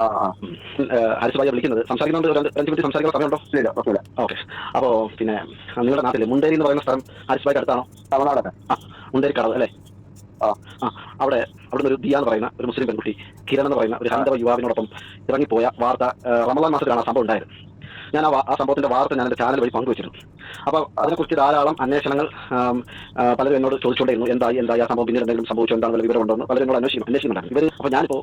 ആ ആ ഹാരിസ് ഭായി വിളിക്കുന്നത്. സംസാരിക്കുന്നുണ്ട് ഒരു രണ്ട് മിനിറ്റ് സംസാരിക്കാൻ സമയമുണ്ടോ? ഇല്ല പ്രശ്നമില്ല ഓക്കെ. അപ്പോൾ പിന്നെ നിങ്ങളുടെ നാട്ടിൽ മുണ്ടേരി എന്ന് പറയുന്ന സ്ഥലം ഹാരിസ് ഭായിക്ക് അടുത്താണോ? തമിഴ്നാടൊക്കെ. ആ മുണ്ടേരി കടവ് അല്ലേ? ആ. ആ അവിടെ അവിടെ ഒരു ദിയ എന്ന് പറയുന്ന ഒരു മുസ്ലിം പെൺകുട്ടി കിരൺ എന്ന് പറയുന്ന ഒരു ഹൈന്ദവ യുവാവിനോടൊപ്പം ഇറങ്ങിപ്പോയ വാർത്ത റമദാൻ മാസത്തിലാണ് സംഭവം ഉണ്ടായത്. ഞാൻ ആ സംഭവത്തിന്റെ വാർത്ത ഞാൻ എന്റെ ചാനൽ വഴി പങ്കുവച്ചിരുന്നു. അപ്പോൾ അതിനെക്കുറിച്ച് ധാരാളം അന്വേഷണങ്ങൾ പലരും എന്നോട് ചോദിച്ചുകൊണ്ടിരുന്നു എന്തായി എന്തായി ആ സംഭവം പിന്നീട് എന്തെങ്കിലും സംഭവിച്ചോ എന്താണ് വല്ല വിവരമുണ്ടോ എന്ന് പലരും എന്നോട് അന്വേഷിക്കും അന്വേഷിക്കുന്നുണ്ടായിരുന്നു. ഇവർ അപ്പോൾ ഞാനിപ്പോൾ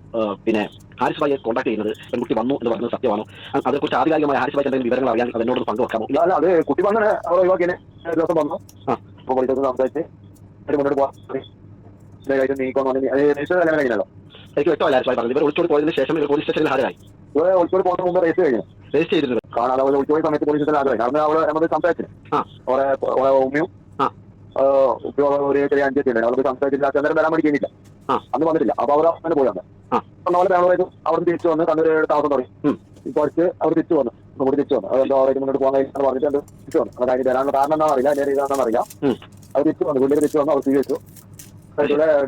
പിന്നെ ഹാരിസ് ഭായിയെ കോൺടാക്ട് ചെയ്യുന്നത് പെൺകുട്ടി വന്നു എന്ന് പറയുന്നത് സത്യമാണോ? അതിനെക്കുറിച്ച് ആധികാരികമായ ഹാരിസ് ഭായി എന്തെങ്കിലും വിവരങ്ങൾ അറിയാൻ അതിനോട് പങ്കുവെക്കാമോ? അല്ല അത് കുട്ടി വന്നെ അവിടെ ഒഴിവാക്കിയതിന് ഒരു ദിവസം വന്നു. ആ. അപ്പൊ പോലീസ് സംസാരിച്ച് ഒരു മുന്നോട്ട് പോകാൻ കാര്യം നീക്കോന്ന് പറഞ്ഞു അത് കഴിഞ്ഞല്ലോ എനിക്ക് വ്യക്തമല്ല ഹാരിസ് ഭായി പറഞ്ഞത്. ഇവർ ഒളിച്ചോടി പോയതിന് ശേഷം ഇവർ പോലീസ് സ്റ്റേഷനിൽ ഹാജരായി. ഇവർ ഒളിച്ചോട് പോകുന്ന മുമ്പ് രജിസ്റ്റർ കഴിഞ്ഞു. രജിസ്റ്റർ ചെയ്തിരുന്നത്. കാണാതെ അവിടെ ചോദിച്ച സമയത്ത് പോലീസ് ഹാജരായി കാരണം അവിടെ നമ്മൾ സംസാരിച്ചു ആ. അവിടെ അവിടെ ഉമ്മയും ഒരു ചെറിയ അഞ്ചെത്തി ഉണ്ട്. അവർക്ക് സംസാരിച്ചില്ല. അച്ഛൻ വരാൻ വേണ്ടി കഴിഞ്ഞില്ല അന്ന് വന്നിട്ടില്ല. അപ്പൊ അവർ അങ്ങനെ പോയി വന്നത്. നമ്മളെ ബാംഗ്ലൂരേക്കും അവർ തിരിച്ചു വന്ന് കണ്ണൂർ താമസം തുടങ്ങി. ഇപ്പൊ അടുത്ത് അവർ തിരിച്ചു വന്നു. നമ്മുടെ തിരിച്ചു വന്നു. അതെന്തോ അവർക്ക് മുന്നോട്ട് പോകാൻ കഴിയില്ല പറഞ്ഞിട്ട് അത് തിരിച്ചു വന്നു. അത് അതിന് വരാനുള്ള കാരണം എന്താണെന്ന് അറിയില്ല. അതിന്റെ ഇതാണെന്ന് അറിയില്ല. അവർ തിരിച്ചു വന്നു. വീട്ടിൽ തിരിച്ചു വന്നു. അവർ സ്വീകരിച്ചു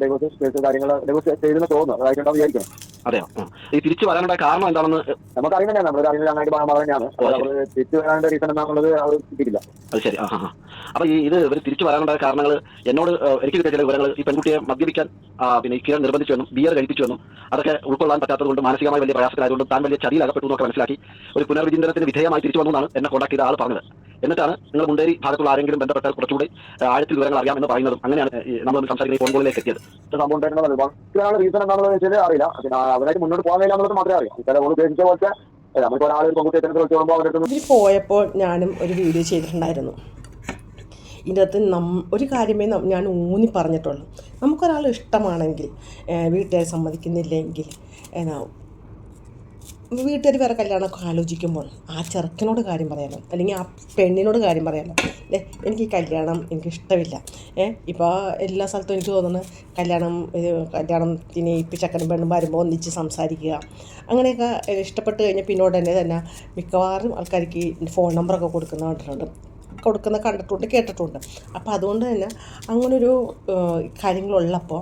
ഡൈവോഴ്സ് കേസ് കാര്യങ്ങൾ ഡൈവോഴ്സ് ചെയ്തെന്ന് തോന്നുന്നു. അതായിട്ടുണ്ടാവും വിചാരിക്കണം. അതെയോ. ഈ തിരിച്ചു വരാനുള്ള കാരണം എന്താണെന്ന് നമുക്ക് തന്നെയാണ്. നമ്മൾ മകൾ തന്നെയാണ് തിരിച്ചു വരാനുള്ള റീസൺ എന്താണെന്നുള്ളത് അവർ കിട്ടിയില്ല അത് ശരി. ആ. അപ്പൊ ഈ ഇത് ഇവർ തിരിച്ചു വരാനുള്ള കാരണങ്ങൾ എന്നോട് എനിക്ക് കിട്ടിയ ചില വിവരങ്ങൾ ഈ പെൺകുട്ടിയെ മദ്യപിക്കാൻ പിന്നെ ഈ കിരൺ നിർബന്ധിച്ചു എന്നും ബിയർ കഴിപ്പിച്ചു എന്നും അതൊക്കെ ഉൾക്കൊള്ളാൻ പറ്റാത്തതുകൊണ്ട് മാനസികമായി വലിയ പ്രയാസത്തിലായതുകൊണ്ട് താൻ വലിയ ചതിയിൽ അകപ്പെട്ടു എന്നൊക്കെ മനസ്സിലാക്കി ഒരു പുനർവിചിന്തനത്തിന് വിധേയമായി തിരിച്ചു വന്നു എന്നാണ് എന്നെ കോൺടാക്ട് ചെയ്ത ആൾ പറഞ്ഞത്. എന്നിട്ടാണ് നിങ്ങൾ മുണ്ടേരി ഭാഗത്തുള്ള ആരെങ്കിലും ബന്ധപ്പെട്ടാൽ കുറച്ചുകൂടി ആഴത്തിൽ വിവരങ്ങൾ അറിയാമെന്ന് പറയുന്നതും അങ്ങനെയാണ് നമ്മൾ സംസാരിക്കുന്ന ഈ ഫോൺ കോളിലേക്ക് എത്തിയത്. സംഭവം ബാക്കിയുള്ള റീസൺ എന്താണെന്ന് വെച്ചാൽ അറിയില്ല. പിന്നെ അവരായിട്ട് മുന്നോട്ട് പോകാൻ കഴിയില്ല എന്നുള്ളത് മാത്രമേ അറിയാം. ചില നമ്മൾ ഉദ്ദേശിച്ച പോലത്തെ ഇതിൽ പോയപ്പോൾ ഞാനും ഒരു വീഡിയോ ചെയ്തിട്ടുണ്ടായിരുന്നു. ഇതിന്റെ അകത്ത് നം ഒരു കാര്യമേ ഞാൻ ഊന്നി പറഞ്ഞിട്ടുള്ളൂ. നമുക്കൊരാൾ ഇഷ്ടമാണെങ്കിൽ വീട്ടുകാർ സമ്മതിക്കുന്നില്ലെങ്കിൽ എന്നാ വീട്ടുകാർ വേറെ കല്യാണമൊക്കെ ആലോചിക്കുമ്പോൾ ആ ചെറുക്കനോട് കാര്യം പറയാലോ അല്ലെങ്കിൽ ആ പെണ്ണിനോട് കാര്യം പറയാലോ അല്ലേ എനിക്ക് ഈ കല്യാണം എനിക്ക് ഇഷ്ടമില്ല ഏ ഇപ്പോൾ എല്ലാ സ്ഥലത്തും എനിക്ക് തോന്നുന്നു കല്യാണം കല്യാണത്തിന് ഇപ്പം ചക്കനും പെണ്ണും വരുമ്പോൾ ഒന്നിച്ച് സംസാരിക്കുക. അങ്ങനെയൊക്കെ ഇഷ്ടപ്പെട്ട് കഴിഞ്ഞാൽ പിന്നോട് തന്നെ തന്നെ മിക്കവാറും ആൾക്കാർക്ക് ഫോൺ നമ്പറൊക്കെ കൊടുക്കുന്ന കണ്ടിട്ടുണ്ട്. കൊടുക്കുന്ന കണ്ടിട്ടുണ്ട് കേട്ടിട്ടുണ്ട്. അപ്പോൾ അതുകൊണ്ട് തന്നെ അങ്ങനൊരു കാര്യങ്ങളുള്ളപ്പോൾ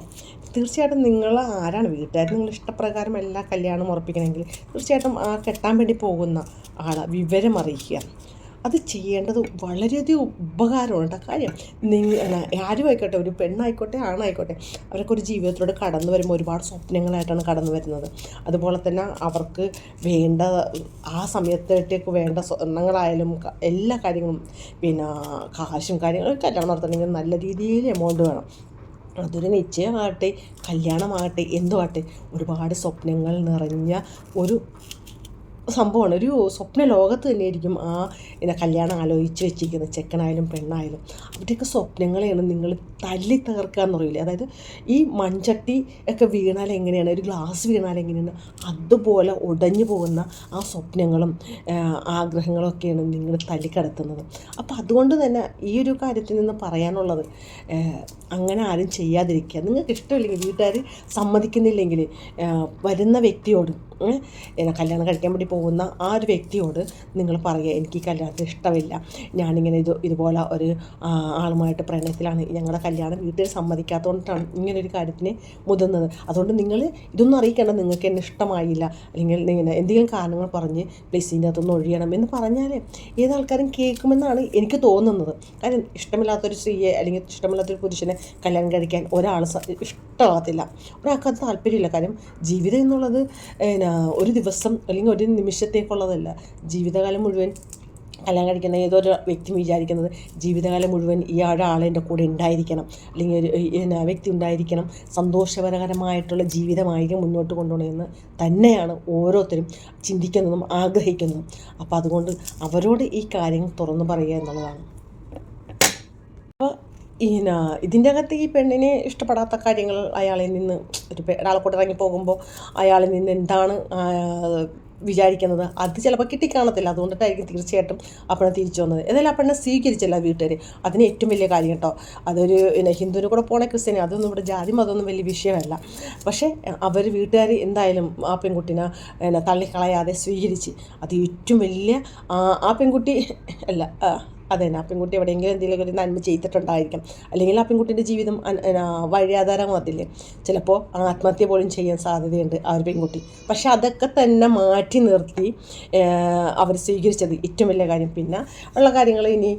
തീർച്ചയായിട്ടും നിങ്ങൾ ആരാണ്? വീട്ടുകാർ നിങ്ങൾ ഇഷ്ടപ്രകാരം എല്ലാ കല്യാണം ഉറപ്പിക്കണമെങ്കിൽ തീർച്ചയായിട്ടും ആ കെട്ടാൻ വേണ്ടി പോകുന്ന ആളെ. വിവരം അറിയിക്കുക. അത് ചെയ്യേണ്ടത് വളരെയധികം ഉപകാരമാണ് കേട്ടോ. കാര്യം നിങ്ങൾ ആരും ആയിക്കോട്ടെ ഒരു പെണ്ണായിക്കോട്ടെ ആണായിക്കോട്ടെ. അവരൊക്കെ ഒരു ജീവിതത്തിലൂടെ കടന്നു വരുമ്പോൾ ഒരുപാട് സ്വപ്നങ്ങളായിട്ടാണ് കടന്നു വരുന്നത്. അതുപോലെ തന്നെ അവർക്ക് വേണ്ട ആ സമയത്തേക്ക് വേണ്ട സ്വർണങ്ങളായാലും എല്ലാ കാര്യങ്ങളും പിന്നെ കാശും കാര്യങ്ങളും കല്യാണം നടത്തണമെങ്കിൽ നല്ല രീതിയിൽ എമൗണ്ട് വേണം. അതൊരു നിശ്ചയമാകട്ടെ കല്യാണമാകട്ടെ എന്തുമാകട്ടെ ഒരുപാട് സ്വപ്നങ്ങൾ നിറഞ്ഞ ഒരു സംഭവമാണ്. ഒരു സ്വപ്ന ലോകത്ത് തന്നെയായിരിക്കും ആ പിന്നെ കല്യാണം ആലോചിച്ച് വെച്ചിരിക്കുന്നത് ചെക്കനായാലും പെണ്ണായാലും അവരുടെയൊക്കെ സ്വപ്നങ്ങളെയാണ് നിങ്ങൾ തല്ലി തകർക്കുക എന്ന് പറയില്ലേ അതായത് ഈ മൺചട്ടി ഒക്കെ വീണാൽ എങ്ങനെയാണ്? ഒരു ഗ്ലാസ് വീണാൽ എങ്ങനെയാണ്? അതുപോലെ ഉടഞ്ഞു പോകുന്ന ആ സ്വപ്നങ്ങളും ആഗ്രഹങ്ങളൊക്കെയാണ് നിങ്ങൾ തല്ലിക്കടത്തുന്നത്. അപ്പോൾ അതുകൊണ്ട് തന്നെ ഈ ഒരു കാര്യത്തിൽ നിന്ന് പറയാനുള്ളത് അങ്ങനെ ആരും ചെയ്യാതിരിക്കുക. നിങ്ങൾക്ക് ഇഷ്ടമില്ലെങ്കിൽ വീട്ടുകാർ സമ്മതിക്കുന്നില്ലെങ്കിൽ വരുന്ന വ്യക്തിയോട് കല്യാണം കഴിക്കാൻ വേണ്ടി പോകുന്ന ആ ഒരു വ്യക്തിയോട് നിങ്ങൾ പറയുക എനിക്ക് കല്യാണത്തിന് ഇഷ്ടമില്ല. ഞാനിങ്ങനെ ഇത് ഇതുപോലെ ഒരു ആളുമായിട്ട് പ്രണയത്തിലാണ് ഞങ്ങളുടെ കല്യാണം. വീട്ടിൽ സമ്മതിക്കാത്തതുകൊണ്ടാണ് ഇങ്ങനൊരു കാര്യത്തിന് മുതിർന്നത്. അതുകൊണ്ട് നിങ്ങൾ ഇതൊന്നും അറിയിക്കേണ്ട. നിങ്ങൾക്ക് എന്നെ ഇഷ്ടമായില്ല. അല്ലെങ്കിൽ ഇങ്ങനെ എന്തെങ്കിലും കാരണങ്ങൾ പറഞ്ഞ് പ്ലീസ് ഇതിന്റെ അകത്തൊന്ന് ഒഴിയണം എന്ന് പറഞ്ഞാൽ ഏതാൾക്കാരും കേൾക്കുമെന്നാണ് എനിക്ക് തോന്നുന്നത്. കാരണം ഇഷ്ടമില്ലാത്തൊരു സ്ത്രീയെ അല്ലെങ്കിൽ ഇഷ്ടമില്ലാത്തൊരു പുരുഷനെ കല്യാണം കഴിക്കാൻ ഒരാൾ ഇഷ്ടമാകത്തില്ല ഒരാൾക്ക് അത് താല്പര്യമില്ല. കാര്യം ജീവിതം എന്നുള്ളത് ഒരു ദിവസം അല്ലെങ്കിൽ ഒരു നിമിഷത്തേക്കുള്ളതല്ല. ജീവിതകാലം മുഴുവൻ കല്യാണം കഴിക്കുന്ന ഏതൊരു വ്യക്തി വിചാരിക്കുന്നത് ജീവിതകാലം മുഴുവൻ ഈ ഒരാൾ കൂടെ ഉണ്ടായിരിക്കണം. അല്ലെങ്കിൽ ഒരു വ്യക്തി ഉണ്ടായിരിക്കണം. സന്തോഷപരകരമായിട്ടുള്ള ജീവിതമായിരിക്കും മുന്നോട്ട് കൊണ്ടുപോകണമെന്ന് തന്നെയാണ് ഓരോരുത്തരും ചിന്തിക്കുന്നതും ആഗ്രഹിക്കുന്നതും. അപ്പോൾ അതുകൊണ്ട് അവരോട് ഈ കാര്യങ്ങൾ തുറന്നു പറയുക എന്നുള്ളതാണ്. അപ്പോൾ ഈന ഇതിന്റെ അകത്ത് ഈ പെണ്ണിനെ ഇഷ്ടപ്പെടാത്ത കാര്യങ്ങൾ അയാളിൽ നിന്ന് ഒരു ഒരാളെ കൂടെ ഇറങ്ങി പോകുമ്പോൾ അയാളിൽ നിന്ന് എന്താണ് വിചാരിക്കുന്നത്. അത് ചിലപ്പോൾ കിട്ടിക്കാണത്തില്ല. അതുകൊണ്ടിട്ടായിരിക്കും തീർച്ചയായിട്ടും ആ തിരിച്ചു വന്നത്. ഏതായാലും ആ സ്വീകരിച്ചല്ല വീട്ടുകാർ അതിന് ഏറ്റവും വലിയ കാര്യം കേട്ടോ. അതൊരു പിന്നെ ഹിന്ദുവിന് കൂടെ പോണ ക്രിസ്ത്യനെ അതൊന്നും ഇവിടെ ജാതി മതമൊന്നും വലിയ വിഷയമല്ല. പക്ഷേ അവർ വീട്ടുകാർ എന്തായാലും ആ പെൺകുട്ടിനെ പിന്നെ തള്ളിക്കളയാതെ സ്വീകരിച്ച് അത് ഏറ്റവും വലിയ ആ പെൺകുട്ടി അല്ല അതെ ആ പെൺകുട്ടി എവിടെയെങ്കിലും എന്തെങ്കിലും ഒരു നന്മ ചെയ്തിട്ടുണ്ടായിരിക്കും. അല്ലെങ്കിൽ ആ പെൺകുട്ടിന്റെ ജീവിതം വഴിയാധാരമാകത്തില്ലേ ചിലപ്പോൾ ആത്മഹത്യ പോലും ചെയ്യാൻ സാധ്യതയുണ്ട് ആ ഒരു പെൺകുട്ടി. പക്ഷെ അതൊക്കെ തന്നെ മാറ്റി നിർത്തി അവർ സ്വീകരിച്ചത് ഏറ്റവും വലിയ കാര്യം. പിന്നെ ഉള്ള കാര്യങ്ങൾ ഇനി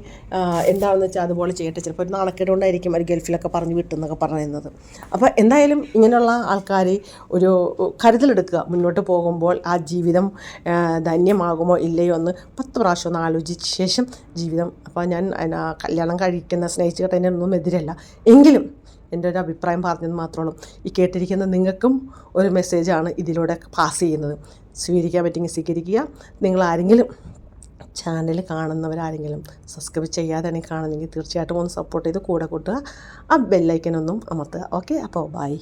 എന്താണെന്ന് വെച്ചാൽ അതുപോലെ ചെയ്യട്ടെ. ചിലപ്പോൾ ഒരു നാണക്കേടുകൊണ്ടായിരിക്കും ഒരു ഗൾഫിലൊക്കെ പറഞ്ഞു വിട്ടെന്നൊക്കെ പറയുന്നത്. അപ്പോൾ എന്തായാലും ഇങ്ങനെയുള്ള ആൾക്കാർ ഒരു കരുതലെടുക്കുക. മുന്നോട്ട് പോകുമ്പോൾ ആ ജീവിതം ധന്യമാകുമോ ഇല്ലയോ എന്ന് പത്ത് പ്രാവശ്യം ഒന്ന് ആലോചിച്ച ശേഷം ജീവിതം അപ്പോൾ ഞാൻ എന്നാ കല്യാണം കഴിക്കുന്ന സ്നേഹിച്ച് കേട്ടതിനൊന്നും എതിരല്ല. എങ്കിലും എന്റെ ഒരു അഭിപ്രായം പറഞ്ഞത് മാത്രമേ ഉള്ളൂ. ഈ കേട്ടിരിക്കുന്ന നിങ്ങൾക്കും ഒരു മെസ്സേജാണ് ഇതിലൂടെ പാസ് ചെയ്യുന്നത്. സ്വീകരിക്കാൻ പറ്റുമെങ്കിൽ സ്വീകരിക്കുക. നിങ്ങൾ ആരെങ്കിലും ചാനൽ കാണുന്നവരാരെങ്കിലും സബ്സ്ക്രൈബ് ചെയ്യാതെ കാണുന്നെങ്കിൽ തീർച്ചയായിട്ടും ഒന്ന് സപ്പോർട്ട് ചെയ്ത് കൂടെ കൂട്ടുക. ആ ബെല്ലൈക്കനൊന്നും അമർത്തുക. ഓക്കെ അപ്പോൾ ബൈ